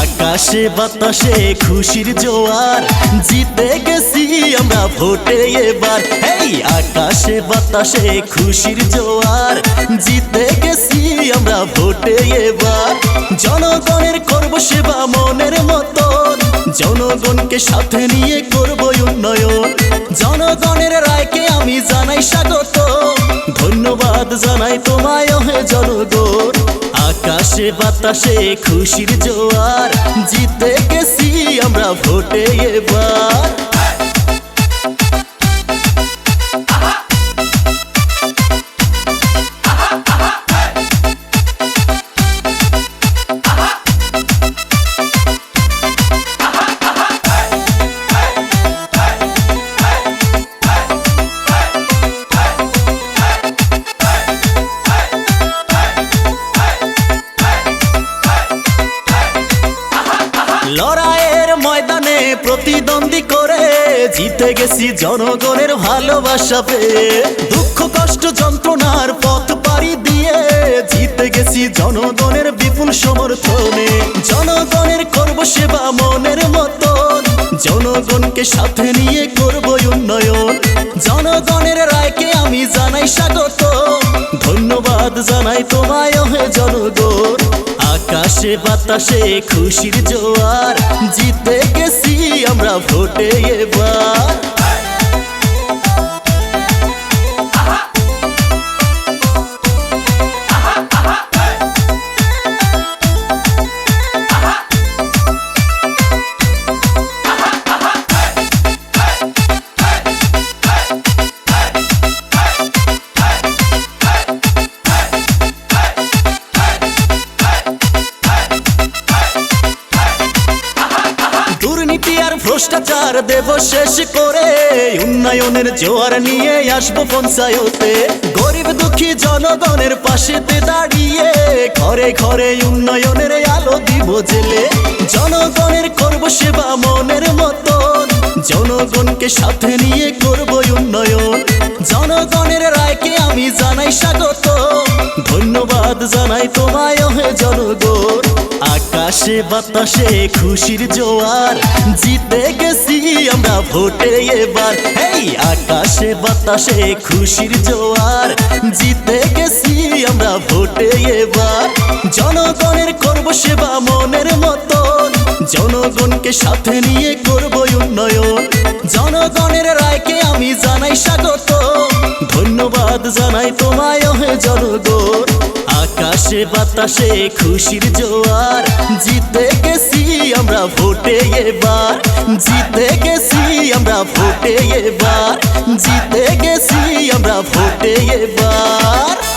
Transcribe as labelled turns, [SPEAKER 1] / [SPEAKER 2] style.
[SPEAKER 1] আকাশে বাতাসে খুশির জোয়ার, জিতে গেছি আমরা ভোটে এবার। হেই আকাশে বাতাসে খুশির জোয়ার, জিতে গেছি আমরা ভোটে এবার। জনগণের করব সেবা মনের মতন জনগণকে সাথে নিয়ে করব উন্নয়ন। জনগণের রায়কে আমি জানাই স্বাগত। ধন্যবাদ জানাই তোমায় হে জনগণ। আকাশে বাতাসে খুশির জোয়ার, জিতে গেছি আমরা ভোটে এবার। প্রতিদ্বন্দ্বী করে জিতে গেছি জনগণের ভালোবাসা পেয়ে। দুঃখ, কষ্ট, যন্ত্রণার পথ পাড়ি দিয়ে জিতে গেছি জনগণের বিপুল সমর্থনে। জনগণের করব সেবা মনের মতন। জনগণকে সাথে নিয়ে করব উন্নয়ন। জনগণের রায়কে আমি জানাই স্বাগত। ধন্যবাদ জানাই তোমায় হে জনগণ। আকাশে বাতাসে খুশির জোয়ার জিতে গেছি আমরা ভোটে এবার। দুর্নীতি আর ভ্রষ্টাচার দেব শেষ করে। উন্নয়নের জোয়ার নিয়ে আসব পঞ্চায়েতে। গরিব দুঃখী জনগণের পাশেতে দাঁড়িয়ে ঘরে ঘরে উন্নয়নের আলো দিব জেলে। জনগণের করব সেবা মনের মতন। জনগণকে সাথে নিয়ে করব উন্নয়ন। জনগণের রায়কে আমি জানাই স্বাগত ধন্যবাদ জানাই তোমায় হে জনগণ। আকাশে, বাতাসে খুশির জোয়ার। জিতে গেছি আমরা ভোটে এবার। এই আকাশে, বাতাসে খুশির জোয়ার। জিতে গেছি আমরা ভোটে এবার। জনগণের করব সেবা মনের মতন। জনগণকে সাথে নিয়ে করব উন্নয়ন। জনগণের রায়কে আমি জানাই স্বাগত। ধন্যবাদ জানাই তোমায় হে জনগণ। আকাশে বাতাসে খুশির জোয়ার। জিতে গেছি আমরা ভোটে এবার। জিতে গেছি আমরা ভোটে এবার। জিতে গেছি আমরা ভোটে এবার।